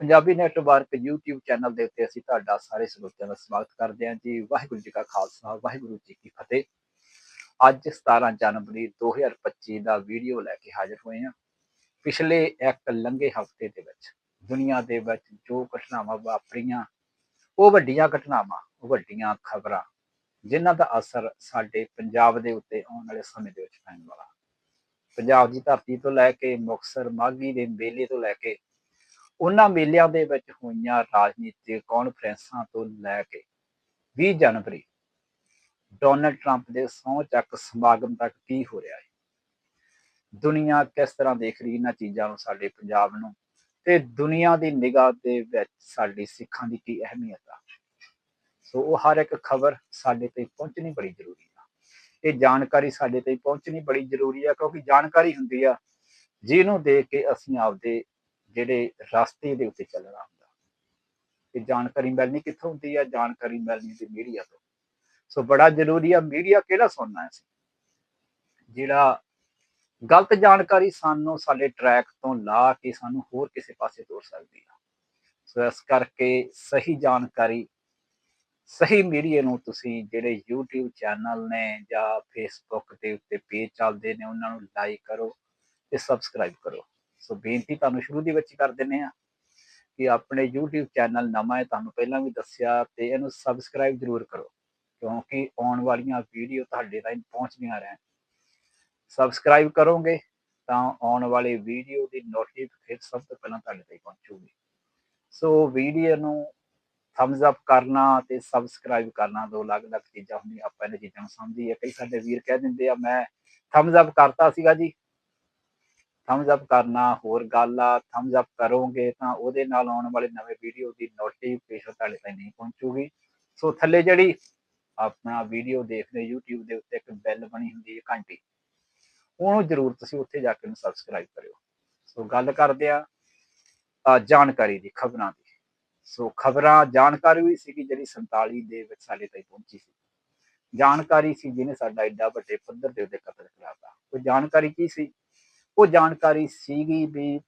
Punjabi network YouTube channel ਦੇ ਉੱਤੇ ਅਸੀਂ ਤੁਹਾਡਾ ਸਾਰੇ ਸਰੋਤਿਆਂ ਦਾ ਸਵਾਗਤ ਕਰਦੇ ਹਾਂ ਜੀ। ਵਾਹਿਗੁਰੂ ਜੀ ਕਾ ਖਾਲਸਾ, ਵਾਹਿਗੁਰੂ ਜੀ ਕੀ ਫਤਿਹ। ਅੱਜ 17 ਜਨਵਰੀ 2025 ਦਾ ਵੀਡੀਓ ਲੈ ਕੇ ਹਾਜ਼ਰ ਹੋਏ ਹਾਂ। ਪਿਛਲੇ ਇੱਕ ਲੰਘੇ ਹਫ਼ਤੇ ਦੇ ਵਿੱਚ, ਦੁਨੀਆ ਦੇ ਵਿੱਚ ਜੋ ਘਟਨਾਵਾਂ ਵਾਪਰੀਆਂ, ਉਹ ਵੱਡੀਆਂ ਘਟਨਾਵਾਂ, ਉਹ ਵੱਡੀਆਂ ਖਬਰਾਂ, ਜਿਨ੍ਹਾਂ ਦਾ ਅਸਰ ਸਾਡੇ ਪੰਜਾਬ ਦੇ ਉੱਤੇ ਆਉਣ ਵਾਲੇ ਸਮੇਂ ਦੇ ਵਿੱਚ ਪੈਣ ਵਾਲਾ। ਪੰਜਾਬ ਦੀ ਧਰਤੀ ਤੋਂ ਲੈ ਕੇ ਮੁਕਤਸਰ, ਮਾਘੀ ਦੇ ਮੇਲੇ ਤੋਂ ਲੈ ਕੇ ਉਹਨਾਂ ਮੇਲਿਆਂ ਦੇ ਵਿੱਚ ਹੋਈਆਂ ਰਾਜਨੀਤਿਕ ਕਾਨਫਰੰਸਾਂ ਤੋਂ ਲੈ ਕੇ 20 ਜਨਵਰੀ, ਡੋਨਲਡ ਟਰੰਪ ਦੇ ਸਹੁੰ ਚੱਕ ਸਮਾਗਮ ਤੱਕ ਕੀ ਹੋ ਰਿਹਾ ਹੈ? ਦੁਨੀਆ ਕਿਸ ਤਰ੍ਹਾਂ ਦੇਖ ਰਹੀ ਇਹਨਾਂ ਚੀਜ਼ਾਂ ਨੂੰ ਸਾਡੇ ਪੰਜਾਬ ਨੂੰ? ਤੇ ਦੁਨੀਆ ਦੀ ਨਿਗਾਹ ਦੇ ਵਿੱਚ ਸਾਡੀ ਸਿੱਖਾਂ ਦੀ ਕੀ ਅਹਿਮੀਅਤ ਆ? ਸੋ ਉਹ ਹਰ ਇੱਕ ਖਬਰ ਸਾਡੇ ਤੇ ਪਹੁੰਚਣੀ ਬੜੀ ਜ਼ਰੂਰੀ ਆ। ਇਹ ਜਾਣਕਾਰੀ ਸਾਡੇ ਤੇ ਪਹੁੰਚਣੀ ਬੜੀ ਜ਼ਰੂਰੀ ਆ ਕਿਉਂਕਿ ਜਾਣਕਾਰੀ ਹੁੰਦੀ ਆ, ਜਿਹਨੂੰ ਦੇਖ ਕੇ ਅਸੀਂ ਆਪਦੇ ਜਿਹੜੇ ਰਸਤੇ ਦੇ ਉੱਤੇ ਚੱਲਣਾ ਹੁੰਦਾ। ਇਹ ਜਾਣਕਾਰੀ ਮਿਲਣੀ ਕਿੱਥੋਂ ਹੁੰਦੀ ਆ? ਜਾਣਕਾਰੀ ਮਿਲਣੀ ਤੇ ਮੀਡੀਆ ਤੋਂ। ਸੋ ਬੜਾ ਜ਼ਰੂਰੀ ਆ, ਮੀਡੀਆ ਕਿਹੜਾ ਸੁਣਨਾ ਹੈ ਜਿਹੜਾ ਗਲਤ ਜਾਣਕਾਰੀ ਸਾਨੂੰ ਸਾਡੇ ਟਰੈਕ ਤੋਂ ਲਾ ਕੇ ਸਾਨੂੰ ਹੋਰ ਕਿਸੇ ਪਾਸੇ ਤੋਰ ਸਕਦੀ ਆ। ਸੋ ਇਸ ਕਰਕੇ ਸਹੀ ਜਾਣਕਾਰੀ, ਸਹੀ ਮੀਡੀਆ ਨੂੰ ਤੁਸੀਂ ਜਿਹੜੇ YouTube ਚੈਨਲ ਨੇ ਜਾਂ Facebook ਦੇ ਉੱਤੇ ਪੇਜ ਚੱਲਦੇ ਨੇ, ਉਹਨਾਂ ਨੂੰ ਲਾਈਕ ਕਰੋ ਤੇ ਸਬਸਕ੍ਰਾਈਬ ਕਰੋ। ਸੋ ਬੇਨਤੀ ਤੁਹਾਨੂੰ ਸ਼ੁਰੂ ਦੇ ਵਿੱਚ ਕਰ ਦਿੰਨੇ ਆ ਕਿ ਆਪਣੇ YouTube ਚੈਨਲ ਨਵਾਂ ਹੈ, ਤੁਹਾਨੂੰ ਪਹਿਲਾਂ ਵੀ ਦੱਸਿਆ ਤੇ ਇਹਨੂੰ ਸਬਸਕ੍ਰਾਈਬ ਜ਼ਰੂਰ ਕਰੋ, ਕਿਉਂਕਿ ਆਉਣ ਵਾਲੀਆਂ ਵੀਡੀਓ ਤੁਹਾਡੇ ਤਾਈਂ ਪਹੁੰਚਦੀਆਂ ਰਹਿਣ। ਸਬਸਕ੍ਰਾਈਬ ਕਰੋਗੇ ਤਾਂ ਆਉਣ ਵਾਲੇ ਵੀਡੀਓ ਦੀ ਨੋਟੀਫਿਕੇਸ਼ਨ ਸਭ ਤੋਂ ਪਹਿਲਾਂ ਤੁਹਾਡੇ ਤਾਈਂ ਪਹੁੰਚੂਗੀ। ਸੋ ਵੀਡੀਓ ਨੂੰ ਥੰਬਸ ਅਪ ਕਰਨਾ ਤੇ ਸਬਸਕ੍ਰਾਈਬ ਕਰਨਾ ਦੋ ਅਲੱਗ-ਅਲੱਗ ਚੀਜ਼ਾਂ ਹੁੰਦੀਆਂ, ਆਪਾਂ ਇਹਨਾਂ ਚੀਜ਼ਾਂ ਨੂੰ ਸਮਝੀਏ। ਕਈ ਸਾਡੇ ਵੀਰ ਕਹਿ ਦਿੰਦੇ ਆ, ਮੈਂ ਥੰਬਸ ਅਪ ਕਰਤਾ ਸੀਗਾ ਜੀ ਥੰਬਸ ਅਪ ਕਰਨਾ, ਹੋਰ ਗੱਲ ਆ ਥੰਬਸ ਅਪ ਕਰੋਗੇ ਤਾਂ ਉਹਦੇ ਨਾਲ ਆਉਣ ਵਾਲੇ ਨਵੇਂ ਵੀਡੀਓ ਦੀ ਨੋਟੀਫਿਕੇਸ਼ਨ ਤੁਹਾਡੇ ਤਾਈਂ ਨਹੀਂ ਪਹੁੰਚੂਗੀ। ਸੋ ਥੱਲੇ ਜਿਹੜੀ ਆਪਣਾ ਵੀਡੀਓ ਦੇਖਦੇ YouTube ਦੇ ਉੱਤੇ ਇੱਕ ਬੈਲ ਬਣੀ ਹੁੰਦੀ ਹੈ ਘੰਟੀ। ਉਹਨੂੰ ਜ਼ਰੂਰ ਤੁਸੀਂ ਉੱਥੇ ਜਾ ਕੇ ਨੂੰ ਸਬਸਕ੍ਰਾਈਬ ਕਰਿਓ। ਸੋ ਗੱਲ ਕਰਦੇ ਆ ਜਾਣਕਾਰੀ ਦੀ, ਖਬਰਾਂ ਦੀ। ਸੋ ਖਬਰਾਂ, ਜਾਣਕਾਰੀ ਵੀ ਸੀ ਜਿਹੜੀ 47 ਦੇ ਵਿੱਚ ਸਾਡੇ ਤਾਈਂ ਪਹੁੰਚੀ ਸੀ। ਜਾਣਕਾਰੀ ਸੀ ਜਿਹਨੇ ਸਾਡਾ ਐਡਾ ਵੱਡੇ ਪੱਧਰ ਦੇ ਉੱਤੇ ਕਤਲ ਕਰਾਤਾ। ਉਹ ਜਾਣਕਾਰੀ ਕੀ ਸੀ? ਉਹ ਜਾਣਕਾਰੀ ਸੀਗੀ ਵੀ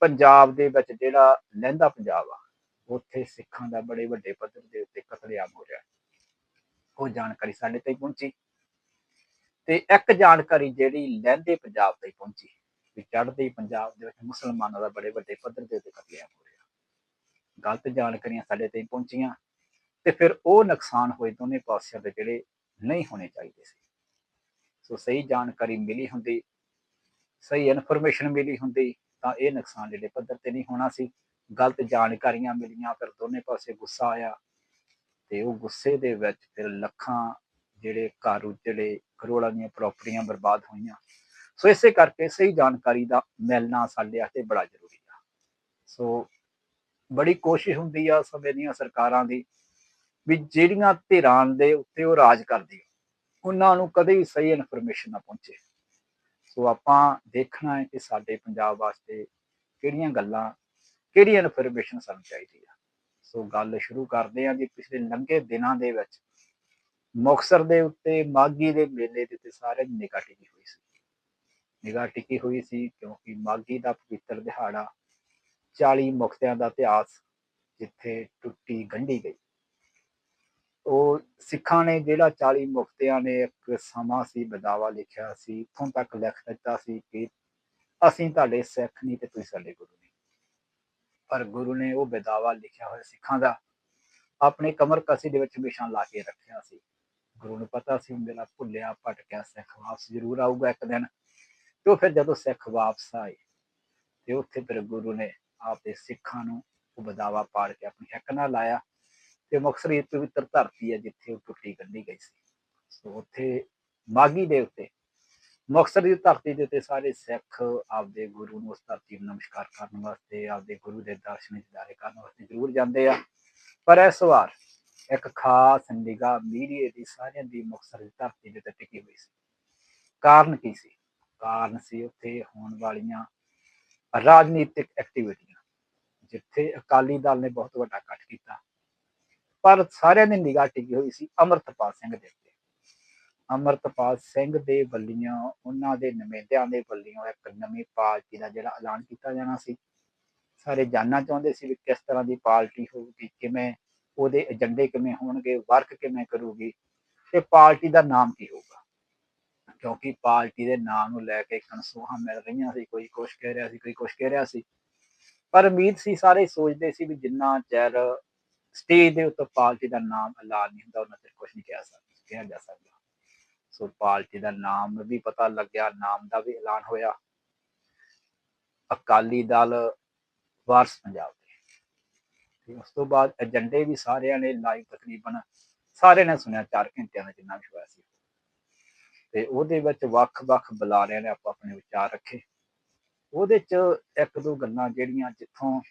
ਪੰਜਾਬ ਦੇ ਵਿੱਚ ਜਿਹੜਾ ਲਹਿੰਦਾ ਪੰਜਾਬ ਆ, ਉੱਥੇ ਸਿੱਖਾਂ ਦਾ ਬੜੇ ਵੱਡੇ ਪੱਧਰ ਦੇ ਉੱਤੇ ਕਤਲੇਆਮ ਹੋ ਰਿਹਾ। ਉਹ ਜਾਣਕਾਰੀ ਸਾਡੇ ਤਾਈਂ ਪਹੁੰਚੀ। ਤੇ ਇੱਕ ਜਾਣਕਾਰੀ ਜਿਹੜੀ ਲਹਿੰਦੇ ਪੰਜਾਬ 'ਤੇ ਪਹੁੰਚੀ ਵੀ ਚੜ੍ਹਦੇ ਪੰਜਾਬ ਦੇ ਵਿੱਚ ਮੁਸਲਮਾਨਾਂ ਦਾ ਬੜੇ ਵੱਡੇ ਪੱਧਰ ਦੇ ਉੱਤੇ ਕਤਲੇਆਮ ਹੋ ਰਿਹਾ। ਗਲਤ ਜਾਣਕਾਰੀਆਂ ਸਾਡੇ ਤਾਈਂ ਪਹੁੰਚੀਆਂ ਤੇ ਫਿਰ ਉਹ ਨੁਕਸਾਨ ਹੋਏ ਦੋਨੇ ਪਾਸਿਆਂ ਦੇ ਜਿਹੜੇ ਨਹੀਂ ਹੋਣੇ ਚਾਹੀਦੇ ਸੀ। ਸੋ ਸਹੀ ਜਾਣਕਾਰੀ ਮਿਲੀ ਹੁੰਦੀ ਸਹੀ ਇਨਫੋਰਮੇਸ਼ਨ ਮਿਲੀ ਹੁੰਦੀ, ਤਾਂ ਇਹ ਨੁਕਸਾਨ ਜਿਹੜੇ ਪੱਧਰ ਤੇ ਨਹੀਂ ਹੋਣਾ ਸੀ। ਗਲਤ ਜਾਣਕਾਰੀਆਂ ਮਿਲੀਆਂ, ਫਿਰ ਦੋਨੇ ਪਾਸੇ ਗੁੱਸਾ ਆਇਆ ਤੇ ਉਹ ਗੁੱਸੇ ਦੇ ਵਿੱਚ ਫਿਰ ਲੱਖਾਂ ਜਿਹੜੇ ਘਰ ਉਜੜੇ ਕਰੋੜਾਂ ਦੀਆਂ ਪ੍ਰਾਪਰਟੀਆਂ ਬਰਬਾਦ ਹੋਈਆਂ। ਸੋ ਇਸੇ ਕਰਕੇ ਸਹੀ ਜਾਣਕਾਰੀ ਦਾ ਮਿਲਣਾ ਸਾਡੇ ਵਾਸਤੇ ਬੜਾ ਜ਼ਰੂਰੀ ਆ। ਸੋ ਬੜੀ ਕੋਸ਼ਿਸ਼ ਹੁੰਦੀ ਆ ਸਮੇਂ ਦੀਆਂ ਸਰਕਾਰਾਂ ਦੀ ਵੀ ਜਿਹੜੀਆਂ ਧਿਰਾਂ ਦੇ ਉੱਤੇ ਉਹ ਰਾਜ ਕਰਦੀ ਉਹਨਾਂ ਨੂੰ ਕਦੇ ਵੀ ਸਹੀ ਇਨਫੋਰਮੇਸ਼ਨ ਨਾ ਪਹੁੰਚੇ। ਸੋ ਆਪਾਂ ਦੇਖਣਾ ਹੈ ਕਿ ਸਾਡੇ ਪੰਜਾਬ ਵਾਸਤੇ ਕਿਹੜੀਆਂ ਗੱਲਾਂ, ਕਿਹੜੀ ਇਨਫੋਰਮੇਸ਼ਨ ਸਾਨੂੰ ਚਾਹੀਦੀ ਆ। ਸੋ ਗੱਲ ਸ਼ੁਰੂ ਕਰਦੇ ਹਾਂ ਜੀ ਪਿਛਲੇ ਲੰਘੇ ਦਿਨਾਂ ਦੇ ਵਿੱਚ ਮੁਕਤਸਰ ਦੇ ਉੱਤੇ ਮਾਗੀ ਦੇ ਮੇਲੇ ਦੇ ਉੱਤੇ ਸਾਰੇ ਨਿਗਾਹ ਟਿਕੀ ਹੋਈ ਸੀ। ਨਿਗਾਹ ਟਿਕੀ ਹੋਈ ਸੀ ਕਿਉਂਕਿ ਮਾਗੀ ਦਾ ਪਵਿੱਤਰ ਦਿਹਾੜਾ 40 ਮੁਕਤਿਆਂ ਦਾ ਇਤਿਹਾਸ ਜਿੱਥੇ ਟੁੱਟੀ ਗੰਢੀ ਗਈ। ਉਹ ਸਿੱਖਾਂ ਨੇ ਜਿਹੜਾ 40 ਮੁਕਤਿਆਂ ਨੇ ਇੱਕ ਸਮਾਂ ਸੀ, ਬਦਾਵਾ ਲਿਖਿਆ ਸੀ ਇੱਥੋਂ ਤੱਕ ਲਿਖ ਦਿੱਤਾ ਸੀ ਕਿ ਅਸੀਂ ਤੁਹਾਡੇ ਸਿੱਖ ਨਹੀਂ ਤੇ ਤੁਸੀਂ ਸਾਡੇ ਗੁਰੂ ਨਹੀਂ। ਪਰ ਗੁਰੂ ਨੇ ਉਹ ਬਦਾਵਾ ਲਿਖਿਆ ਹੋਇਆ ਸਿੱਖਾਂ ਦਾ, ਆਪਣੇ ਕਮਰ ਕਸੀ ਦੇ ਵਿੱਚ ਹਮੇਸ਼ਾ ਲਾ ਕੇ ਰੱਖਿਆ ਸੀ। ਗੁਰੂ ਨੂੰ ਪਤਾ ਸੀ ਮੇਰਾ ਭੁੱਲਿਆ, ਭਟਕਿਆ, ਸਿੱਖ ਵਾਪਸ ਜ਼ਰੂਰ ਆਊਗਾ ਇੱਕ ਦਿਨ। ਤੇ ਉਹ ਫਿਰ ਜਦੋਂ ਸਿੱਖ ਵਾਪਸ ਆਏ, ਤੇ ਉੱਥੇ ਫਿਰ ਗੁਰੂ ਨੇ ਆਪਦੇ ਸਿੱਖਾਂ ਨੂੰ ਉਹ ਬਦਾਵਾ ਪਾੜ ਕੇ ਆਪਣੀ ਹੱਕ ਨਾਲ ਲਾਇਆ। ਤੇ ਮੁਕਤਸਰ ਇਹ ਪਵਿੱਤਰ ਧਰਤੀ ਹੈ, ਜਿੱਥੇ ਉਹ ਟੁੱਟੀ ਕੱਢੀ ਗਈ ਸੀ। ਸੋ ਉੱਥੇ ਮਾਗੀ ਦੇ ਉੱਤੇ, ਮੁਕਤਸਰ ਦੀ ਧਰਤੀ ਦੇ ਉੱਤੇ ਸਾਰੇ ਸਿੱਖ ਆਪਦੇ ਗੁਰੂ ਨੂੰ ਉਸ ਧਰਤੀ ਨੂੰ ਨਮਸਕਾਰ ਕਰਨ ਵਾਸਤੇ, ਆਪਦੇ ਗੁਰੂ ਦੇ ਦਰਸ਼ਨ ਦਿਦਾਰੇ ਕਰਨ ਵਾਸਤੇ ਜ਼ਰੂਰ ਜਾਂਦੇ ਆ। ਪਰ ਇਸ ਵਾਰ ਇੱਕ ਖਾਸ ਨਿਗਾਹ ਮੀਡੀਏ ਦੀ ਸਾਰਿਆਂ ਦੀ ਮੁਕਤਸਰ ਦੀ ਧਰਤੀ ਦੇ ਉੱਤੇ ਟਿਕੀ ਹੋਈ ਸੀ। ਕਾਰਨ ਕੀ ਸੀ? ਕਾਰਨ ਸੀ ਉੱਥੇ ਹੋਣ ਵਾਲੀਆਂ ਰਾਜਨੀਤਿਕ ਐਕਟੀਵਿਟੀਆਂ ਜਿੱਥੇ ਅਕਾਲੀ ਦਲ ਨੇ ਬਹੁਤ ਵੱਡਾ ਇਕੱਠ ਕੀਤਾ। ਪਰ ਸਾਰਿਆਂ ਦੀ ਨਿਗਾਹ ਟਿਕੀ ਹੋਈ ਸੀ ਅਮਰਤਪਾਲ ਸਿੰਘ ਦੇ ਉੱਤੇ। ਅਮਰਤਪਾਲ ਸਿੰਘ ਦੇ ਵੱਲੀਆਂ, ਉਹਨਾਂ ਦੇ ਨੁਮਾਇੰਦਿਆਂ ਦੇ ਵੱਲੀਆਂ ਇੱਕ ਨਵੀਂ ਪਾਰਟੀ ਦਾ ਜਿਹੜਾ ਐਲਾਨ ਕੀਤਾ ਜਾਣਾ ਸੀ। ਸਾਰੇ ਜਾਨਣਾ ਚਾਹੁੰਦੇ ਸੀ ਵੀ ਕਿਸ ਤਰ੍ਹਾਂ ਦੀ ਪਾਰਟੀ ਹੋਊਗੀ, ਕਿਵੇਂ ਉਹਦੇ ਏਜੰਡੇ ਕਿਵੇਂ ਹੋਣਗੇ, ਵਰਕ ਕਿਵੇਂ ਕਰੂਗੀ ਤੇ ਪਾਰਟੀ ਦਾ ਨਾਮ ਕੀ ਹੋਊਗਾ। ਕਿਉਂਕਿ ਪਾਰਟੀ ਦੇ ਨਾਮ ਨੂੰ ਲੈ ਕੇ ਕਨਸੂਹਾਂ ਮਿਲ ਰਹੀਆਂ ਸੀ, ਕੋਈ ਕੁਛ ਕਹਿ ਰਿਹਾ ਸੀ, ਕੋਈ ਕੁਛ ਕਹਿ ਰਿਹਾ ਸੀ। ਪਰ ਉਮੀਦ ਸੀ, ਸਾਰੇ ਸੋਚਦੇ ਸੀ ਵੀ ਜਿੰਨਾ ਚਿਰ ਸਟੇਜ ਦੇ ਉੱਤੇ ਪਾਰਟੀ ਦਾ ਨਾਮ ਐਲਾਨ ਨਹੀਂ ਹੁੰਦਾ, ਉਹਨਾਂ ਤੇ ਕੁਛ ਨਹੀਂ ਕਿਹਾ ਸਕਦਾ ਕਿਹਾ ਜਾ ਸਕਦਾ। ਸੋ ਪਾਰਟੀ ਦਾ ਨਾਮ ਵੀ ਪਤਾ ਲੱਗਿਆ, ਨਾਮ ਦਾ ਵੀ ਐਲਾਨ ਹੋਇਆ। ਅਕਾਲੀ ਦਲ ਵਾਰਸ ਪੰਜਾਬ ਦੇ। ਤੇ ਉਸ ਤੋਂ ਬਾਅਦ ਏਜੰਡੇ ਵੀ ਸਾਰਿਆਂ ਨੇ ਲਾਈਵ ਤਕਰੀਬਨ, ਸਾਰਿਆਂ ਨੇ ਸੁਣਿਆ 4 ਘੰਟਿਆਂ ਦਾ ਜਿੰਨਾ ਵੀ ਹੋਇਆ ਸੀ। ਤੇ ਉਹਦੇ ਵਿੱਚ ਵੱਖ-ਵੱਖ ਬੁਲਾਰਿਆਂ ਨੇ ਆਪੋ ਆਪਣੇ ਵਿਚਾਰ ਰੱਖੇ। ਉਹਦੇ ਚ ਇੱਕ ਦੋ ਗੱਲਾਂ ਜਿਹੜੀਆਂ ਜਿੱਥੋਂ,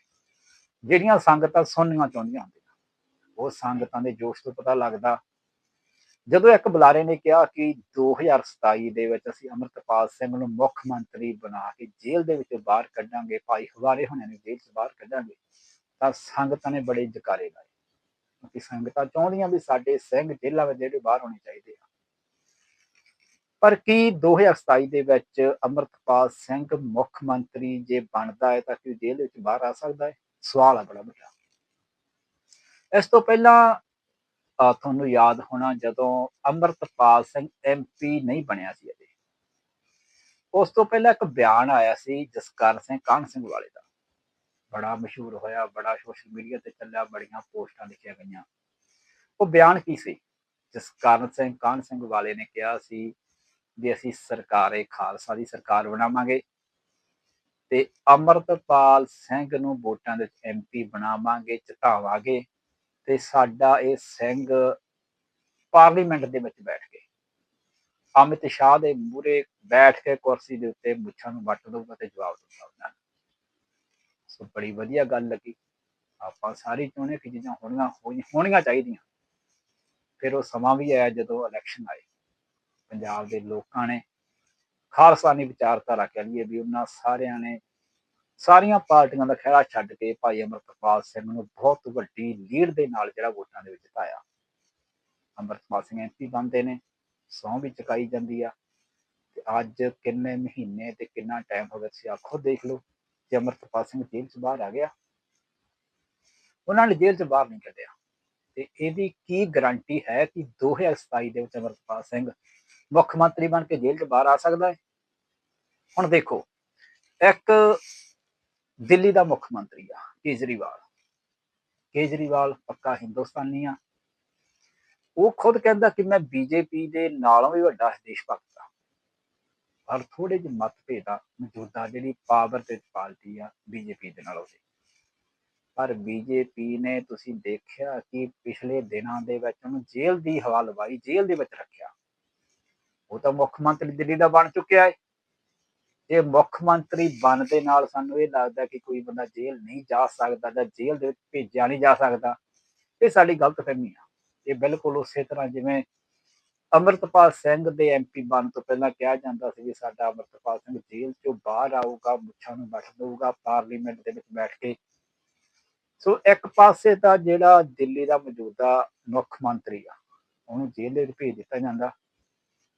ਜਿਹੜੀਆਂ ਸੰਗਤਾਂ ਸੁਣਨੀਆਂ ਚਾਹੁੰਦੀਆਂ ਹੁੰਦੀਆਂ ਉਹ ਸੰਗਤਾਂ ਦੇ ਜੋਸ਼ ਤੋਂ ਪਤਾ ਲੱਗਦਾ। ਜਦੋਂ ਇੱਕ ਬੁਲਾਰੇ ਨੇ ਕਿਹਾ ਕਿ 2027 ਦੇ ਵਿੱਚ ਅਸੀਂ ਅਮਰਤਪਾਲ ਸਿੰਘ ਨੂੰ ਮੁੱਖ ਮੰਤਰੀ ਬਣਾ ਕੇ ਜੇਲ੍ਹ ਦੇ ਵਿੱਚੋਂ ਬਾਹਰ ਕੱਢਾਂਗੇ, ਭਾਈ ਹਵਾਰੇ ਹੋਣੇ ਨੂੰ ਜੇਲ੍ਹ 'ਚ ਬਾਹਰ ਕੱਢਾਂਗੇ, ਤਾਂ ਸੰਗਤਾਂ ਨੇ ਬੜੇ ਜਕਾਰੇ ਲਾਏ। ਕਿਉਂਕਿ ਸੰਗਤਾਂ ਚਾਹੁੰਦੀਆਂ ਵੀ ਸਾਡੇ ਸਿੰਘ ਜੇਲ੍ਹਾਂ ਵਿੱਚ ਜਿਹੜੇ ਬਾਹਰ ਹੋਣੇ ਚਾਹੀਦੇ ਆ। ਪਰ ਕੀ 2027 ਦੇ ਵਿੱਚ ਅਮਰਤਪਾਲ ਸਿੰਘ ਮੁੱਖ ਮੰਤਰੀ ਜੇ ਬਣਦਾ ਹੈ ਤਾਂ ਕਿ ਜੇਲ੍ਹ ਵਿੱਚ ਬਾਹਰ ਆ ਸਕਦਾ ਹੈ? ਸਵਾਲ ਆ ਬੜਾ ਵੱਡਾ। ਇਸ ਤੋਂ ਪਹਿਲਾਂ ਤੁਹਾਨੂੰ ਯਾਦ ਹੋਣਾ ਜਦੋਂ ਅਮਰਤਪਾਲ ਸਿੰਘ ਐਮਪੀ ਨਹੀਂ ਬਣਿਆ ਸੀ ਅਜੇ। ਉਸ ਤੋਂ ਪਹਿਲਾਂ ਇੱਕ ਬਿਆਨ ਆਇਆ ਸੀ ਜਸਕਰਨ ਸਿੰਘ, ਕਾਹਨ ਸਿੰਘ ਵਾਲੇ ਦਾ। ਬੜਾ ਮਸ਼ਹੂਰ ਹੋਇਆ, ਬੜਾ ਸੋਸ਼ਲ ਮੀਡੀਆ ਤੇ ਚੱਲਿਆ, ਬੜੀਆਂ ਪੋਸਟਾਂ ਲਿਖੀਆਂ ਗਈਆਂ। ਉਹ ਬਿਆਨ ਕੀ ਸੀ? ਜਸਕਰਨ ਸਿੰਘ, ਕਾਹਨ ਸਿੰਘ ਵਾਲੇ ਨੇ ਕਿਹਾ ਸੀ ਵੀ ਅਸੀਂ ਸਰਕਾਰੇ, ਖਾਲਸਾ ਦੀ ਸਰਕਾਰ ਬਣਾਵਾਂਗੇ ਤੇ ਅਮਰਤਪਾਲ ਸਿੰਘ ਨੂੰ ਵੋਟਾਂ ਦੇ ਵਿੱਚ ਐਮਪੀ ਬਣਾਵਾਂਗੇ ਚਟਾਵਾਂਗੇ ਤੇ ਸਾਡਾ ਇਹ ਸਿੰਘ ਪਾਰਲੀਮੈਂਟ ਦੇ ਵਿੱਚ ਬੈਠ ਕੇ, ਅਮਿਤ ਸ਼ਾਹ ਦੇ ਮੂਹਰੇ ਬੈਠ ਕੇ ਕੁਰਸੀ ਦੇ ਉੱਤੇ ਮੁੱਛਾਂ ਨੂੰ ਵੱਟ ਦਊਗਾ ਤੇ ਜਵਾਬ ਦਊਗਾ ਉਹਨਾਂ ਨੂੰ ਸੋ ਬੜੀ ਵਧੀਆ ਗੱਲ ਲੱਗੀ। ਆਪਾਂ ਸਾਰੀ ਚਾਹੁੰਦੇ ਕਿ ਚੀਜ਼ਾਂ ਹੋਣੀਆਂ ਹੋਈ- ਹੋਣੀਆਂ ਚਾਹੀਦੀਆਂ। ਫਿਰ ਉਹ ਸਮਾਂ ਵੀ ਆਇਆ ਜਦੋਂ ਇਲੈਕਸ਼ਨ ਆਏ। ਪੰਜਾਬ ਦੇ ਲੋਕਾਂ ਨੇ ਖਾਲਸਾਨੀ ਵਿਚਾਰਧਾਰਾ ਕਹਿ ਲਈਏ ਵੀ ਉਹਨਾਂ ਸਾਰਿਆਂ ਨੇ ਸਾਰੀਆਂ ਪਾਰਟੀਆਂ ਦਾ ਖਹਿੜਾ ਛੱਡ ਕੇ ਭਾਈ ਅਮਰਤਪਾਲ ਸਿੰਘ ਨੂੰ ਬਹੁਤ ਵੱਡੀ ਲੀਡ ਦੇ ਨਾਲ ਜਿਹੜਾ ਵੋਟਾਂ ਦੇ ਵਿੱਚ ਜਿਤਾਇਆ ਅਮਰਤਪਾਲ ਸਿੰਘ ਐਮਪੀ ਬਣਦੇ ਨੇ, ਸਹੁੰ ਵੀ ਚੁਕਾਈ ਜਾਂਦੀ ਆ। ਤੇ ਅੱਜ ਕਿੰਨੇ ਮਹੀਨੇ ਤੇ ਕਿੰਨਾ ਟਾਈਮ ਹੋ ਗਿਆ ਤੁਸੀਂ ਆਖੋ ਦੇਖ ਲਓ ਕਿ ਅਮਰਤਪਾਲ ਸਿੰਘ ਜੇਲ੍ਹ ਚ ਬਾਹਰ ਆ ਗਿਆ। ਉਹਨਾਂ ਨੇ ਜੇਲ੍ਹ ਚ ਬਾਹਰ ਨਹੀਂ ਕੱਢਿਆ। ਤੇ ਇਹਦੀ ਕੀ ਗਾਰੰਟੀ ਹੈ ਕਿ 2027 ਦੇ ਵਿੱਚ ਅਮਰਤਪਾਲ ਸਿੰਘ ਮੁੱਖ ਮੰਤਰੀ ਬਣ ਕੇ ਜੇਲ੍ਹ ਚ ਬਾਹਰ ਆ ਸਕਦਾ ਹੈ? ਹੁਣ ਦੇਖੋ, ਇੱਕ ਦਿੱਲੀ ਦਾ ਮੁੱਖ ਮੰਤਰੀ ਆ, ਕੇਜਰੀਵਾਲ। ਕੇਜਰੀਵਾਲ ਪੱਕਾ ਹਿੰਦੁਸਤਾਨੀ ਆ। ਉਹ ਖੁਦ ਕਹਿੰਦਾ ਕਿ ਮੈਂ ਬੀਜੇਪੀ ਦੇ ਨਾਲੋਂ ਵੀ ਵੱਡਾ ਦੇਸ਼ ਭਗਤ ਆ। ਪਰ ਥੋੜੇ ਜਿਹੇ ਮਤਭੇਦ ਆ, ਮੌਜੂਦਾ ਜਿਹੜੀ ਪਾਵਰ ਤੇ ਪਾਰਟੀ ਆ, ਬੀਜੇਪੀ ਦੇ ਨਾਲ ਉਹਦੇ ਪਰ ਬੀਜੇਪੀ ਨੇ ਤੁਸੀਂ ਦੇਖਿਆ ਕਿ ਪਿਛਲੇ ਦਿਨਾਂ ਦੇ ਵਿੱਚ ਉਹਨੂੰ ਜੇਲ੍ਹ ਦੀ ਹਵਾ ਲਵਾਈ, ਜੇਲ੍ਹ ਦੇ ਵਿੱਚ ਰੱਖਿਆ। ਉਹ ਤਾਂ ਮੁੱਖ ਮੰਤਰੀ ਦਿੱਲੀ ਦਾ ਬਣ ਚੁੱਕਿਆ ਹੈ ਇਹ ਮੁੱਖ ਮੰਤਰੀ ਬਣ ਦੇ ਨਾਲ ਸਾਨੂੰ ਇਹ ਲੱਗਦਾ ਕਿ ਕੋਈ ਬੰਦਾ ਜੇਲ੍ਹ ਨਹੀਂ ਜਾ ਸਕਦਾ ਜਾਂ ਜੇਲ੍ਹ ਦੇ ਵਿੱਚ ਭੇਜਿਆ ਨਹੀਂ ਜਾ ਸਕਦਾ, ਇਹ ਸਾਡੀ ਗਲਤ ਫਹਿਮੀ ਆ। ਇਹ ਬਿਲਕੁਲ ਉਸੇ ਤਰ੍ਹਾਂ ਜਿਵੇਂ ਅਮਰਤਪਾਲ ਸਿੰਘ ਦੇ ਐਮਪੀ ਬਣ ਤੋਂ ਪਹਿਲਾਂ ਕਿਹਾ ਜਾਂਦਾ ਸੀ ਵੀ ਸਾਡਾ ਅਮਰਤਪਾਲ ਸਿੰਘ ਜੇਲ੍ਹ ਚੋਂ ਬਾਹਰ ਆਊਗਾ, ਮੁੱਛਾਂ ਨੂੰ ਵੱਟ ਦਊਗਾ, ਪਾਰਲੀਮੈਂਟ ਦੇ ਵਿੱਚ ਬੈਠ ਕੇ। ਸੋ ਇੱਕ ਪਾਸੇ ਤਾਂ ਜਿਹੜਾ ਦਿੱਲੀ ਦਾ ਮੌਜੂਦਾ ਮੁੱਖ ਮੰਤਰੀ ਆ, ਉਹਨੂੰ ਜੇਲ੍ਹ ਦੇ ਵਿੱਚ ਭੇਜ ਦਿੱਤਾ ਜਾਂਦਾ।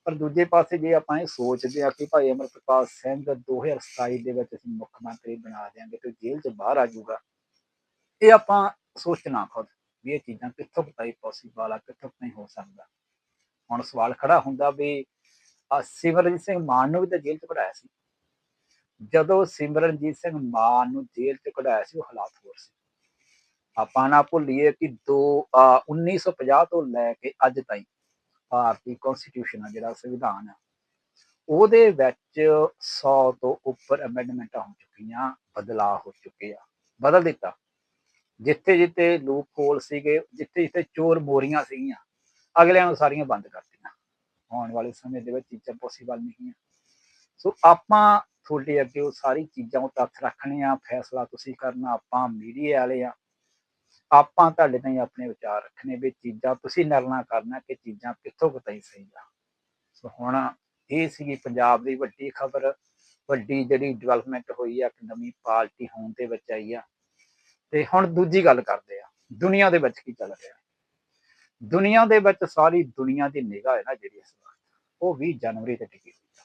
ਪਰ ਦੂਜੇ ਪਾਸੇ ਜੇ ਆਪਾਂ ਇਹ ਸੋਚਦੇ ਆ ਕਿ ਭਾਈ ਅਮਰਪਾਲ ਸਿੰਘ 2027 ਦੇ ਵਿੱਚ ਅਸੀਂ ਮੁੱਖ ਮੰਤਰੀ ਬਣਾ ਦਿਆਂਗੇ ਤੇ ਜੇਲ੍ਹ 'ਚ ਬਾਹਰ ਆ ਜਾਊਗਾ, ਇਹ ਆਪਾਂ ਸੋਚਣਾ ਖੁਦ ਵੀ ਇਹ ਚੀਜ਼ਾਂ ਕਿੱਥੋਂ ਤਾਈ ਪੋਸੀਬਲ ਆ, ਕਿੱਥੋਂ ਕੁ ਨਹੀਂ ਹੋ ਸਕਦਾ। ਹੁਣ ਸਵਾਲ ਖੜਾ ਹੁੰਦਾ ਵੀ ਆ ਸਿਮਰਨਜੀਤ ਸਿੰਘ ਮਾਨ ਨੂੰ ਵੀ ਤਾਂ ਜੇਲ੍ਹ 'ਚ ਕਢਾਇਆ ਸੀ। ਜਦੋਂ ਸਿਮਰਨਜੀਤ ਸਿੰਘ ਮਾਨ ਨੂੰ ਜੇਲ੍ਹ 'ਚ ਕਢਾਇਆ ਸੀ, ਉਹ ਹਾਲਾਤ ਹੋਰ ਸੀ। ਆਪਾਂ ਨਾ ਭੁੱਲੀਏ ਕਿ ਦੋ ਅਹ 1950 ਤੋਂ ਲੈ ਕੇ ਅੱਜ ਤਾਈਂ ਭਾਰਤੀ ਕਨਸਟੀਟਿਊਸ਼ਨ ਆ ਜਿਹੜਾ ਸੰਵਿਧਾਨ ਆ, ਉਹਦੇ ਵਿੱਚ 100 ਤੋਂ ਉੱਪਰ ਅਮੈਂਡਮੈਂਟਾਂ ਹੋ ਚੁੱਕੀਆਂ, ਬਦਲਾਅ ਹੋ ਚੁੱਕੇ ਆ, ਬਦਲ ਦਿੱਤਾ। ਜਿੱਥੇ ਜਿੱਥੇ ਲੂਪ ਹੋਲ ਸੀਗੇ, ਜਿੱਥੇ ਜਿੱਥੇ ਚੋਰ ਮੋਰੀਆਂ ਸੀਗੀਆਂ, ਅਗਲਿਆਂ ਨੂੰ ਸਾਰੀਆਂ ਬੰਦ ਕਰਤੀਆਂ। ਆਉਣ ਵਾਲੇ ਸਮੇਂ ਦੇ ਵਿੱਚ ਚੀਜ਼ਾਂ ਪੋਸੀਬਲ ਨਹੀਂ ਆ। ਸੋ ਆਪਾਂ ਤੁਹਾਡੇ ਅੱਗੇ ਉਹ ਸਾਰੀ ਚੀਜ਼ਾਂ ਉਹ ਤੱਥ ਰੱਖਣੇ ਆ, ਫੈਸਲਾ ਤੁਸੀਂ ਕਰਨਾ, ਆਪਾਂ ਮੀਡੀਆ ਵਾਲੇ ਆ। ਆਪਾਂ ਤੁਹਾਡੇ ਤਾਈਂ ਆਪਣੇ ਵਿਚਾਰ ਰੱਖਣੇ ਵੀ ਚੀਜ਼ਾਂ ਤੁਸੀਂ ਨਿਰਣਾ ਕਰਨਾ ਕਿ ਚੀਜ਼ਾਂ ਕਿੱਥੋਂ ਕੁ ਤਾਈਂ ਸਹੀ ਆ। ਸੋ ਹੁਣ ਇਹ ਸੀਗੀ ਪੰਜਾਬ ਦੀ ਵੱਡੀ ਖਬਰ, ਵੱਡੀ ਜਿਹੜੀ ਡਿਵੈਲਪਮੈਂਟ ਹੋਈ ਆ ਕਿ ਨਵੀਂ ਪਾਰਟੀ ਹੋਣ ਦੇ ਵਿੱਚ ਆਈ ਆ। ਤੇ ਹੁਣ ਦੂਜੀ ਗੱਲ ਕਰਦੇ ਆ, ਦੁਨੀਆ ਦੇ ਵਿੱਚ ਕੀ ਚੱਲ ਰਿਹਾ ਦੁਨੀਆ ਦੇ ਵਿੱਚ ਸਾਰੀ ਦੁਨੀਆ ਦੀ ਨਿਗਾਹ ਹੈ ਨਾ ਜਿਹੜੀ ਇਸ ਵਾਰ ਉਹ 20 ਜਨਵਰੀ ਤੇ ਟਿਕੀ ਹੋਈ ਆ।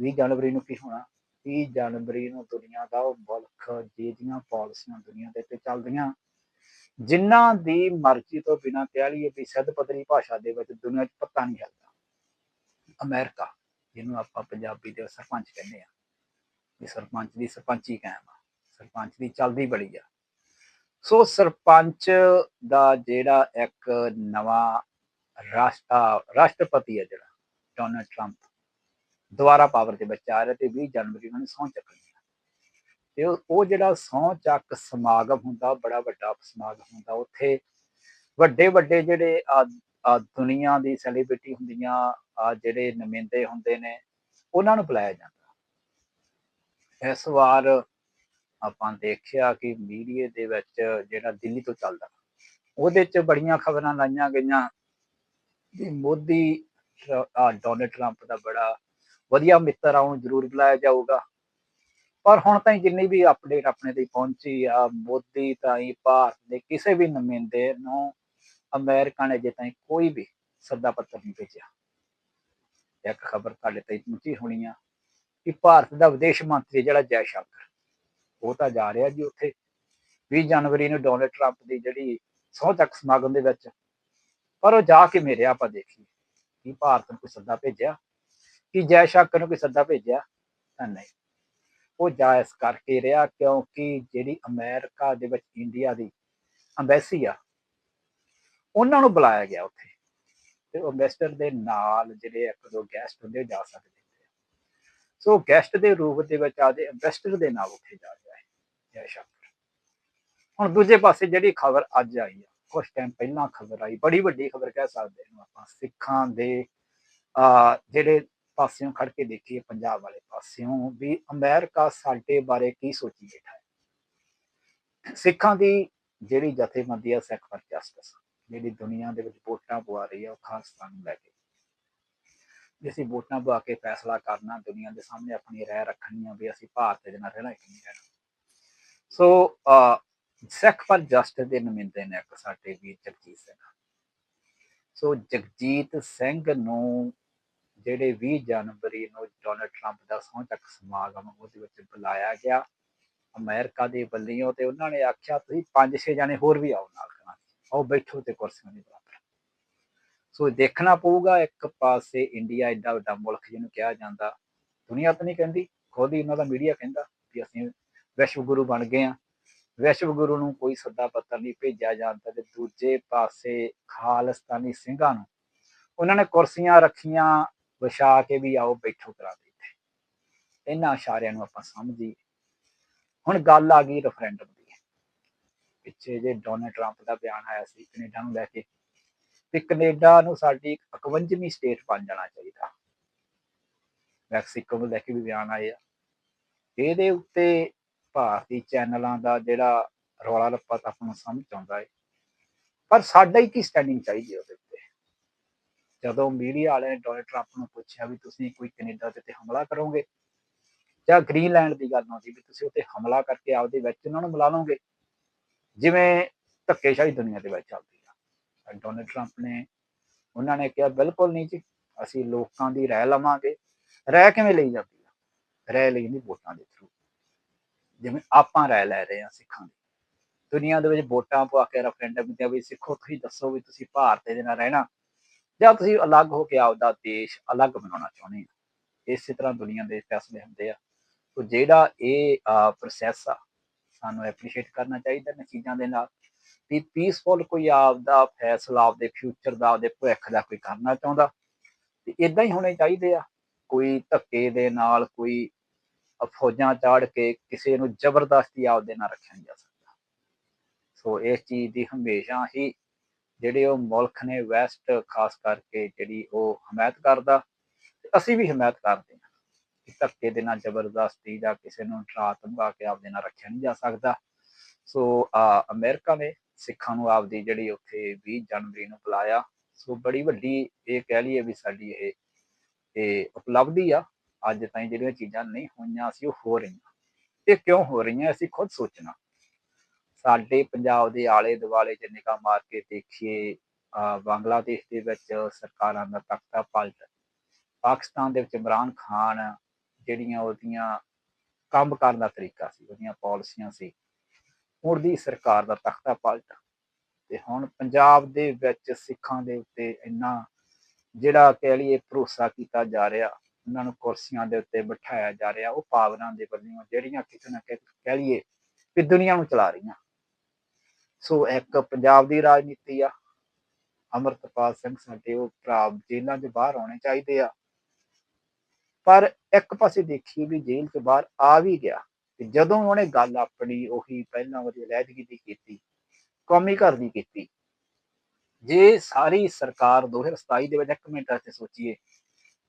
20 ਜਨਵਰੀ ਨੂੰ ਕੀ ਹੋਣਾ? 30 ਜਨਵਰੀ ਨੂੰ ਦੁਨੀਆ ਦਾ ਉਹ ਮੁਲਕ, ਜਿਹਦੀਆਂ ਪਾਲਿਸੀਆਂ ਦੁਨੀਆ ਦੇ ਤੇ ਚੱਲਦੀਆਂ ਜਿਨ੍ਹਾਂ ਦੀ ਮਰਜ਼ੀ ਤੋਂ ਬਿਨਾਂ ਕਹਿ ਲਈਏ ਵੀ ਸਿੱਧ ਪੱਧਰੀ ਭਾਸ਼ਾ ਦੇ ਵਿੱਚ ਦੁਨੀਆ 'ਚ ਪਤਾ ਨਹੀਂ ਹਿਲਦਾ ਅਮਰੀਕਾ, ਜਿਹਨੂੰ ਆਪਾਂ ਪੰਜਾਬੀ ਦੇ ਸਰਪੰਚ ਕਹਿੰਦੇ ਆ ਵੀ ਸਰਪੰਚ ਦੀ ਸਰਪੰਚੀ ਕਾਇਮ ਆ। ਸਰਪੰਚ ਦੀ ਚੱਲਦੀ ਬੜੀ ਆ। ਸੋ ਸਰਪੰਚ ਦਾ ਜਿਹੜਾ ਇੱਕ ਨਵਾਂ ਰਾਸ਼ਟਰ ਰਾਸ਼ਟਰਪਤੀ ਹੈ ਜਿਹੜਾ, ਡੋਨਲਡ ਟਰੰਪ। ਦੁਬਾਰਾ ਪਾਵਰ ਦੇ ਵਿੱਚ ਆ ਰਿਹਾ ਤੇ 20 ਜਨਵਰੀ ਨੂੰ ਸਹੁੰ ਚੱਕਣੀ ਤੇ ਉਹ ਜਿਹੜਾ ਸਹੁੰ ਚੱਕ ਸਮਾਗਮ ਹੁੰਦਾ, ਬੜਾ ਵੱਡਾ ਸਮਾਗਮ ਹੁੰਦਾ, ਉੱਥੇ ਵੱਡੇ ਵੱਡੇ ਜਿਹੜੇ ਆ ਆ ਦੁਨੀਆ ਦੀ ਸੈਲੀਬ੍ਰਿਟੀ ਹੁੰਦੀਆਂ, ਆ ਜਿਹੜੇ ਨੁਮਾਇੰਦੇ ਹੁੰਦੇ ਨੇ, ਉਹਨਾਂ ਨੂੰ ਬੁਲਾਇਆ ਜਾਂਦਾ। ਇਸ ਵਾਰ ਆਪਾਂ ਦੇਖਿਆ ਕਿ ਮੀਡੀਆ ਦੇ ਵਿੱਚ ਜਿਹੜਾ ਦਿੱਲੀ ਤੋਂ ਚੱਲਦਾ, ਉਹਦੇ 'ਚ ਬੜੀਆਂ ਖਬਰਾਂ ਲਾਈਆਂ ਗਈਆਂ ਵੀ ਮੋਦੀ ਡੋਨਲਡ ਟਰੰਪ ਦਾ ਬੜਾ ਵਧੀਆ ਮਿੱਤਰ ਆਉਣ ਜ਼ਰੂਰ ਬੁਲਾਇਆ ਜਾਊਗਾ। ਪਰ ਹੁਣ ਤਾਈਂ ਜਿੰਨੀ ਵੀ ਅਪਡੇਟ ਆਪਣੇ ਤੇ ਪਹੁੰਚੀ ਆ, ਮੋਦੀ ਤਾਈਂ, ਭਾਰਤ ਦੇ ਕਿਸੇ ਵੀ ਨੁਮਾਇੰਦੇ ਨੂੰ ਅਮਰੀਕਾ ਨੇ ਅਜੇ ਤਾਈਂ ਕੋਈ ਵੀ ਸੱਦਾ ਪੱਤਰ ਨਹੀਂ ਭੇਜਿਆ। ਇੱਕ ਖਬਰ ਤੁਹਾਡੇ ਤੇ ਪਹੁੰਚੀ ਹੋਣੀ ਆ ਕਿ ਭਾਰਤ ਦਾ ਵਿਦੇਸ਼ ਮੰਤਰੀ ਜਿਹੜਾ ਜੈ ਸ਼ੰਕਰ, ਉਹ ਤਾਂ ਜਾ ਰਿਹਾ ਜੀ ਉੱਥੇ। 20 ਜਨਵਰੀ ਨੂੰ ਡੋਨਲਡ ਟਰੰਪ ਦੀ ਜਿਹੜੀ ਸਹੁੰ ਤੱਕ ਸਮਾਗਮ ਦੇ ਵਿੱਚ, ਪਰ ਉਹ ਜਾ ਕੇ ਮੇਰੇ ਆਪਾਂ ਦੇਖੀ ਕਿ ਭਾਰਤ ਨੂੰ ਕੋਈ ਸੱਦਾ ਭੇਜਿਆ, ਕਿ ਜੈ ਸ਼ੰਕਰ ਨੂੰ ਕੋਈ ਸੱਦਾ ਭੇਜਿਆ ਤਾਂ ਨਹੀਂ। ਉਹ ਜਾਇਜ਼ ਕਰਕੇ ਰਿਹਾ ਕਿਉਂਕਿ ਜਿਹੜੀ ਅਮਰੀਕਾ ਦੇ ਵਿੱਚ ਇੰਡੀਆ ਦੀ ਅੰਬੈਸੀ ਆ, ਉਹਨਾਂ ਨੂੰ ਬੁਲਾਇਆ ਗਿਆ ਉੱਥੇ। ਤੇ ਉਹ ਐਮਬੈਸਡਰ ਦੇ ਨਾਲ ਜਿਹੜੇ ਇੱਕ ਦੋ ਗੈਸਟ ਹੁੰਦੇ ਉਹ ਜਾ ਸਕਦੇ ਸੋ ਗੈਸਟ ਦੇ ਰੂਪ ਦੇ ਵਿੱਚ ਆਦੇ ਐਮਬੈਸਡਰ ਦੇ ਨਾਲ ਉੱਥੇ ਜਾ ਰਿਹਾ ਹੈ, ਜੈ ਸ਼ੰਕਰ। ਹੁਣ ਦੂਜੇ ਪਾਸੇ ਜਿਹੜੀ ਖਬਰ ਅੱਜ ਆਈ ਆ ਕੁਝ ਟਾਈਮ ਪਹਿਲਾਂ ਖਬਰ ਆਈ, ਬੜੀ ਵੱਡੀ ਖਬਰ ਕਹਿ ਸਕਦੇ ਇਹਨੂੰ ਆਪਾਂ, ਸਿੱਖਾਂ ਦੇ ਜਿਹੜੇ ਪਾਸਿਓਂ ਖੜ ਕੇ ਦੇਖੀਏ ਪੰਜਾਬ ਵਾਲੇ ਪਾਸਿਓਂ ਵੀ ਅਮਰੀਕਾ ਸਾਡੇ ਬਾਰੇ ਕੀ ਸੋਚੀ ਬੈਠਾ ਹੈ। ਸਿੱਖਾਂ ਦੀ ਜਿਹੜੀ ਜਥੇਬੰਦੀ ਆ, ਸਿੱਖ ਫਰ ਜਸਟਿਸ, ਜਿਹੜੀ ਦੁਨੀਆ ਦੇ ਵਿੱਚ ਵੋਟਾਂ ਪਵਾ ਰਹੀ ਆ, ਉਹ ਖਾਲਿਸਤਾਨ ਨੂੰ ਲੈ ਕੇ। ਜੇ ਅਸੀਂ ਵੋਟਾਂ ਪਵਾ ਕੇ ਫੈਸਲਾ ਕਰਨਾ, ਦੁਨੀਆ ਦੇ ਸਾਹਮਣੇ ਆਪਣੀ ਰਾਏ ਰੱਖਣੀ ਆ, ਵੀ ਅਸੀਂ ਭਾਰਤ ਦੇ ਨਾਲ ਰਹਿਣਾ ਕਿ ਨਹੀਂ ਰਹਿਣਾ। ਸੋ ਸਿੱਖ ਫਰ ਜਸਟਿਸ ਦੇ ਨੁਮਾਇੰਦੇ ਨੇ ਇੱਕ ਸਾਡੇ ਵੀਰ ਜਗਜੀਤ ਸਿੰਘ। ਸੋ ਜਗਜੀਤ ਸਿੰਘ ਨੂੰ ਜਿਹੜੇ 20 ਜਨਵਰੀ ਨੂੰ ਡੋਨਲਡ ਟਰੰਪ ਦਾ ਸਹੁੰ ਚੱਕ ਸਮਾਗਮ ਉਹਦੇ ਵਿੱਚ ਬੁਲਾਇਆ ਗਿਆ, ਅਮਰੀਕਾ ਦੇ ਵੱਲੋਂ ਤੇ ਉਹਨਾਂ ਨੇ ਆਖਿਆ, ਤੁਸੀਂ 5-6 ਜਣੇ ਹੋਰ ਵੀ ਆਓ ਨਾਲ ਕਰਾਂ ਆਓ ਬੈਠੋ ਤੇ ਕੁਰਸੀਆਂ ਦੇ ਬਰਾਬਰ। ਸੋ ਦੇਖਣਾ ਪਊਗਾ, ਇੱਕ ਪਾਸੇ ਇੰਡੀਆ ਐਡਾ ਵੱਡਾ ਮੁਲਕ ਜਿਹਨੂੰ ਕਿਹਾ ਜਾਂਦਾ, ਦੁਨੀਆ ਤਾਂ ਨਹੀਂ ਕਹਿੰਦੀ, ਖੁਦ ਹੀ ਉਹਨਾਂ ਦਾ ਮੀਡੀਆ ਕਹਿੰਦਾ ਕਿ ਅਸੀਂ ਵਿਸ਼ਵ ਗੁਰੂ ਬਣ ਗਏ ਆ ਵਿਸ਼ਵ ਗੁਰੂ ਨੂੰ ਕੋਈ ਸੱਦਾ ਪੱਤਰ ਨਹੀਂ ਭੇਜਿਆ ਜਾਂਦਾ ਤੇ ਦੂਜੇ ਪਾਸੇ ਖਾਲਸਤਾਨੀ ਸਿੰਘਾਂ ਨੂੰ ਉਹਨਾਂ ਨੇ ਕੁਰਸੀਆਂ ਰੱਖੀਆਂ ਵਿਛਾ ਕੇ ਵੀ ਆਓ, ਬੈਠੋ ਕਰਾ ਦਿੱਤੇ ਇਹਨਾਂ ਇਸ਼ਾਰਿਆਂ ਨੂੰ ਆਪਾਂ ਸਮਝੀਏ। ਹੁਣ ਗੱਲ ਆ ਗਈ ਰੈਫਰੈਂਡਮ ਦੀ। ਪਿੱਛੇ ਜੇ ਡੋਨਲਡ ਟਰੰਪ ਦਾ ਬਿਆਨ ਆਇਆ ਸੀ, ਕੈਨੇਡਾ ਨੂੰ ਲੈ ਕੇ ਤੇ ਕੈਨੇਡਾ ਨੂੰ ਸਾਡੀ 51ਵੀਂ ਸਟੇਟ ਬਣ ਜਾਣਾ ਚਾਹੀਦਾ। ਮੈਕਸੀਕੋ ਨੂੰ ਲੈ ਕੇ ਵੀ ਬਿਆਨ ਆਏ ਆ। ਇਹਦੇ ਉੱਤੇ ਭਾਰਤੀ ਚੈਨਲਾਂ ਦਾ ਜਿਹੜਾ ਰੌਲਾ ਲੱਪਾ ਤਾਂ ਆਪਾਂ ਨੂੰ ਸਮਝ ਆਉਂਦਾ ਹੈ ਪਰ ਸਾਡਾ ਹੀ ਕੀ ਸਟੈਂਡਿੰਗ ਚਾਹੀਦੀ ਉਹਦੇ ਜਦੋਂ ਮੀਡੀਆ ਵਾਲਿਆਂ ਨੇ ਡੋਨਲਡ ਟਰੰਪ ਨੂੰ ਪੁੱਛਿਆ ਵੀ ਤੁਸੀਂ ਕੋਈ ਕੈਨੇਡਾ ਤੇ ਹਮਲਾ ਕਰੋਗੇ ਜਾਂ ਗ੍ਰੀਨਲੈਂਡ ਦੀ ਗੱਲ ਆਉਂਦੀ ਵੀ ਤੁਸੀਂ ਉੱਤੇ ਹਮਲਾ ਕਰਕੇ ਆਪਦੇ ਵਿੱਚ ਉਹਨਾਂ ਨੂੰ ਮਿਲਾ ਲਓਗੇ, ਜਿਵੇਂ ਧੱਕੇਸ਼ਾਹੀ ਦੁਨੀਆ ਦੇ ਵਿੱਚ ਚੱਲਦੀ ਆ। ਡੋਨਲਡ ਟਰੰਪ ਨੇ, ਉਹਨਾਂ ਨੇ ਕਿਹਾ, ਬਿਲਕੁਲ ਨਹੀਂ ਜੀ, ਅਸੀਂ ਲੋਕਾਂ ਦੀ ਰਾਏ ਲਵਾਂਗੇ। ਰਾਏ ਕਿਵੇਂ ਲਈ ਜਾਂਦੀ ਆ? ਰਾਏ ਲਈ ਨਹੀਂ, ਵੋਟਾਂ ਦੇ ਥਰੂ ਜਿਵੇਂ ਆਪਾਂ ਰਾਏ ਲੈ ਰਹੇ ਹਾਂ ਸਿੱਖਾਂ ਦੀ। ਦੁਨੀਆ ਦੇ ਵਿੱਚ ਵੋਟਾਂ ਪਵਾ ਕੇ ਰੈਫਰੈਂਡਮ ਤੇ ਵੀ ਸਿੱਖੋ, ਤੁਸੀਂ ਦੱਸੋ ਵੀ ਤੁਸੀਂ ਭਾਰਤ ਦੇ ਨਾਲ ਰਹਿਣਾ। ਜਾਂ ਤੁਸੀਂ ਅਲੱਗ ਹੋ ਕੇ ਆਪਦਾ ਦੇਸ਼ ਅਲੱਗ ਬਣਾਉਣਾ ਚਾਹੁੰਦੇ ਆ ਇਸੇ ਤਰ੍ਹਾਂ ਦੁਨੀਆ ਦੇ ਫੈਸਲੇ ਹੁੰਦੇ ਆ। ਸੋ ਜਿਹੜਾ ਇਹ ਪ੍ਰੋਸੈਸ ਆ, ਸਾਨੂੰ ਐਪਰੀਸ਼ੀਏਟ ਕਰਨਾ ਚਾਹੀਦਾ ਇਹਨਾਂ ਚੀਜ਼ਾਂ ਦੇ ਨਾਲ ਵੀ ਪੀਸਫੁਲ ਕੋਈ ਆਪਦਾ ਫੈਸਲਾ, ਆਪਦੇ ਫਿਊਚਰ ਦਾ, ਆਪਦੇ ਭਵਿੱਖ ਦਾ ਕੋਈ ਕਰਨਾ ਚਾਹੁੰਦਾ, ਤੇ ਇਦਾਂ ਹੀ ਹੋਣੇ ਚਾਹੀਦੇ ਆ। ਕੋਈ ਧੱਕੇ ਦੇ ਨਾਲ ਕੋਈ ਫੌਜਾਂ ਚਾੜ ਕੇ ਕਿਸੇ ਨੂੰ ਜ਼ਬਰਦਸਤੀ ਆਪਦੇ ਨਾਲ ਰੱਖਿਆ ਨਹੀਂ ਜਾ ਸਕਦਾ। ਸੋ ਇਸ ਚੀਜ਼ ਦੀ ਹਮੇਸ਼ਾ ਹੀ ਜਿਹੜੇ ਉਹ ਮੁਲਕ ਨੇ ਵੈਸਟ ਖਾਸ ਕਰਕੇ ਜਿਹੜੀ ਉਹ ਹਮਾਇਤ ਕਰਦਾ ਅਸੀਂ ਵੀ ਹਮਾਇਤ ਕਰਦੇ ਹਾਂ ਧੱਕੇ ਦੇ ਨਾਲ ਜ਼ਬਰਦਸਤੀ ਜਾਂ ਕਿਸੇ ਨੂੰ ਡਰਾ ਧਮਕਾ ਕੇ ਆਪਦੇ ਨਾਲ ਰੱਖਿਆ ਨਹੀਂ ਜਾ ਸਕਦਾ। ਸੋ ਆ ਅਮਰੀਕਾ ਨੇ ਸਿੱਖਾਂ ਨੂੰ ਆਪਦੀ ਜਿਹੜੀ ਉੱਥੇ 20 ਜਨਵਰੀ ਨੂੰ ਬੁਲਾਇਆ। ਸੋ ਬੜੀ ਵੱਡੀ ਇਹ ਕਹਿ ਲਈਏ ਵੀ ਸਾਡੀ ਇਹ ਇਹ ਉਪਲਬਧੀ ਆ। ਅੱਜ ਤਾਈਂ ਜਿਹੜੀਆਂ ਚੀਜ਼ਾਂ ਨਹੀਂ ਹੋਈਆਂ ਸੀ ਉਹ ਹੋ ਰਹੀਆਂ। ਇਹ ਕਿਉਂ ਹੋ ਰਹੀਆਂ, ਅਸੀਂ ਖੁਦ ਸੋਚਣਾ। ਸਾਡੇ ਪੰਜਾਬ ਦੇ ਆਲੇ ਦੁਆਲੇ ਜੇ ਨਿਗਾਹ ਮਾਰ ਕੇ ਦੇਖੀਏ ਬੰਗਲਾਦੇਸ਼ ਦੇ ਵਿੱਚ ਸਰਕਾਰਾਂ ਦਾ ਤਖਤਾ ਪਲਟ, ਪਾਕਿਸਤਾਨ ਦੇ ਵਿੱਚ ਇਮਰਾਨ ਖਾਨ ਜਿਹੜੀਆਂ ਉਹਦੀਆਂ ਕੰਮ ਕਰਨ ਦਾ ਤਰੀਕਾ ਸੀ, ਉਹਦੀਆਂ ਪਾਲਿਸੀਆਂ ਸੀ, ਹੁਣ ਦੀ ਸਰਕਾਰ ਦਾ ਤਖਤਾ ਪਲਟ। ਤੇ ਹੁਣ ਪੰਜਾਬ ਦੇ ਵਿੱਚ ਸਿੱਖਾਂ ਦੇ ਉੱਤੇ ਇੰਨਾ ਜਿਹੜਾ ਕਹਿ ਲਈਏ ਭਰੋਸਾ ਕੀਤਾ ਜਾ ਰਿਹਾ, ਉਹਨਾਂ ਨੂੰ ਕੁਰਸੀਆਂ ਦੇ ਉੱਤੇ ਬਿਠਾਇਆ ਜਾ ਰਿਹਾ, ਉਹ ਪਾਵਰਾਂ ਦੇ ਵੱਲੋਂ ਜਿਹੜੀਆਂ ਕਿਤੇ ਨਾ ਕਿਤੇ ਕਹਿ ਲਈਏ ਕਿ ਦੁਨੀਆ ਨੂੰ ਚਲਾ ਰਹੀਆਂ। ਸੋ ਇੱਕ ਪੰਜਾਬ ਦੀ ਰਾਜਨੀਤੀ ਆ। ਅਮਰਤਪਾਲ ਸਿੰਘ ਸਾਡੇ ਉਹ ਭਰਾ ਜੇਲ੍ਹਾਂ 'ਚ ਬਾਹਰ ਆਉਣੇ ਚਾਹੀਦੇ ਆ। ਪਰ ਇੱਕ ਪਾਸੇ ਦੇਖੀਏ ਵੀ ਜੇਲ੍ਹ ਤੋਂ ਬਾਹਰ ਆ ਵੀ ਗਿਆ ਤੇ ਜਦੋਂ ਉਹਨੇ ਗੱਲ ਆਪਣੀ ਉਹੀ ਪਹਿਲਾਂ ਉਹਦੀ ਅਲੈਦਗੀ ਦੀ ਕੀਤੀ, ਕੌਮੀ ਘਰ ਦੀ ਕੀਤੀ, ਜੇ ਸਾਰੀ ਸਰਕਾਰ 2027 ਦੇ ਵਿੱਚ ਇੱਕ ਮਿੰਟ ਵਾਸਤੇ ਸੋਚੀਏ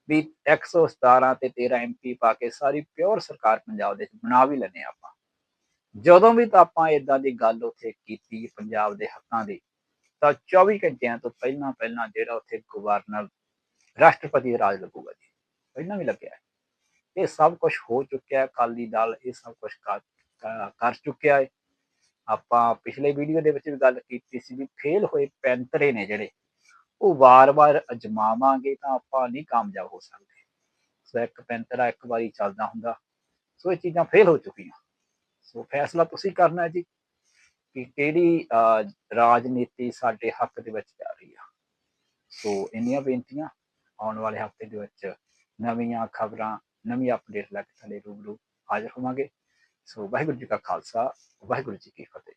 ਵੀ 117 ਤੇ 13 ਐਮਪੀ ਪਾ ਕੇ ਸਾਰੀ ਪਿਓਰ ਸਰਕਾਰ ਪੰਜਾਬ ਦੇ ਬਣਾ ਵੀ ਲੈਨੇ ਆਪਾਂ। ਜਦੋਂ ਵੀ ਤਾਂ ਆਪਾਂ ਇਦਾਂ ਦੀ ਗੱਲ ਉੱਥੇ ਕੀਤੀ ਪੰਜਾਬ ਦੇ ਹੱਕਾਂ ਦੀ, ਤਾਂ 24 ਘੰਟਿਆਂ ਤੋਂ ਪਹਿਲਾਂ ਪਹਿਲਾਂ ਜਿਹੜਾ ਉੱਥੇ ਗਵਰਨਰ ਰਾਸ਼ਟਰਪਤੀ ਰਾਜ ਲੱਗੂਗਾ ਜੀ ਪਹਿਲਾਂ ਵੀ ਲੱਗਿਆ। ਇਹ ਸਭ ਕੁਝ ਹੋ ਚੁੱਕਿਆ ਹੈ ਅਕਾਲੀ ਦਲ ਇਹ ਸਭ ਕੁਝ ਕਰ, ਕਰ- ਕਰ ਚੁੱਕਿਆ ਹੈ ਆਪਾਂ ਪਿਛਲੇ ਵੀਡੀਓ ਦੇ ਵਿੱਚ ਵੀ ਗੱਲ ਕੀਤੀ ਸੀ ਵੀ ਫੇਲ ਹੋਏ ਪੈਂਤਰੇ ਨੇ ਜਿਹੜੇ, ਉਹ ਵਾਰ-ਵਾਰ ਅਜਮਾਵਾਂਗੇ ਤਾਂ ਆਪਾਂ ਨਹੀਂ ਕਾਮਯਾਬ ਹੋ ਸਕਦੇ। ਸੋ ਇੱਕ ਪੈਂਤਰਾ ਇੱਕ ਵਾਰੀ ਚੱਲਦਾ ਹੁੰਦਾ, ਸੋ ਇਹ ਚੀਜ਼ਾਂ ਫੇਲ ਹੋ ਚੁੱਕੀਆਂ। ਸੋ ਫੈਸਲਾ ਤੁਸੀਂ ਕਰਨਾ ਜੀ ਕਿ ਕਿਹੜੀ ਰਾਜਨੀਤੀ ਸਾਡੇ ਹੱਕ ਦੇ ਵਿੱਚ ਜਾ ਰਹੀ ਆ। ਸੋ ਇੰਨੀਆਂ ਬੇਨਤੀਆਂ, ਆਉਣ ਵਾਲੇ ਹਫ਼ਤੇ ਦੇ ਵਿੱਚ ਨਵੀਆਂ ਖਬਰਾਂ, ਨਵੀਂ ਅਪਡੇਟ ਲੈ ਕੇ ਤੁਹਾਡੇ ਰੂਬਰੂ ਹਾਜ਼ਰ ਹੋਵਾਂਗੇ। ਸੋ ਵਾਹਿਗੁਰੂ ਜੀ ਕਾ ਖਾਲਸਾ, ਵਾਹਿਗੁਰੂ ਜੀ ਕੀ ਫਤਿਹ।